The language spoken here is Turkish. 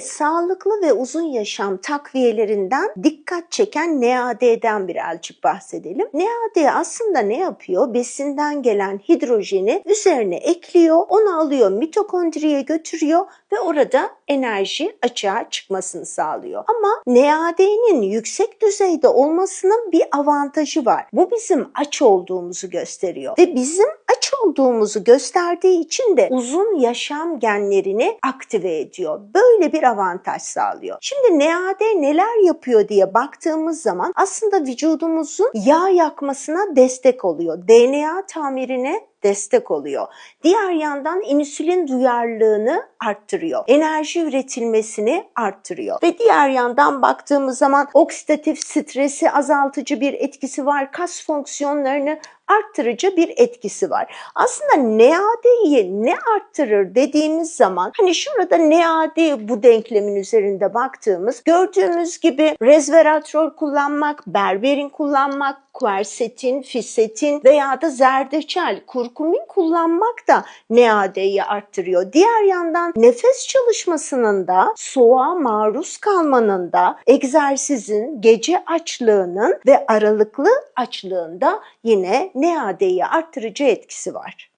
Sağlıklı ve uzun yaşam takviyelerinden dikkat çeken NAD'den birazcık bahsedelim. NAD aslında ne yapıyor? Besinden gelen hidrojeni üzerine ekliyor, onu alıyor mitokondriye götürüyor ve orada enerji açığa çıkmasını sağlıyor. Ama NAD'nin yüksek düzeyde olmasının bir avantajı var. Bu bizim aç olduğumuzu gösteriyor ve bizim olduğumuzu gösterdiği için de uzun yaşam genlerini aktive ediyor. Böyle bir avantaj sağlıyor. Şimdi NAD neler yapıyor diye baktığımız zaman aslında vücudumuzun yağ yakmasına destek oluyor. DNA tamirine destek oluyor. Diğer yandan insülin duyarlılığını arttırıyor. Enerji üretilmesini arttırıyor. Ve diğer yandan baktığımız zaman oksidatif stresi azaltıcı bir etkisi var. Kas fonksiyonlarını arttırıcı bir etkisi var. Aslında NAD'yi ne arttırır dediğimiz zaman hani şurada NAD bu denklemin üzerinde baktığımız gördüğümüz gibi resveratrol kullanmak, berberin kullanmak, quercetin, fisetin veya da zerdeçal, kurkumin kullanmak da NAD'yi arttırıyor. Diğer yandan nefes çalışmasının da soğuğa maruz kalmanın da egzersizin, gece açlığının ve aralıklı açlığında yine NAD'yi arttırıcı etkisi var.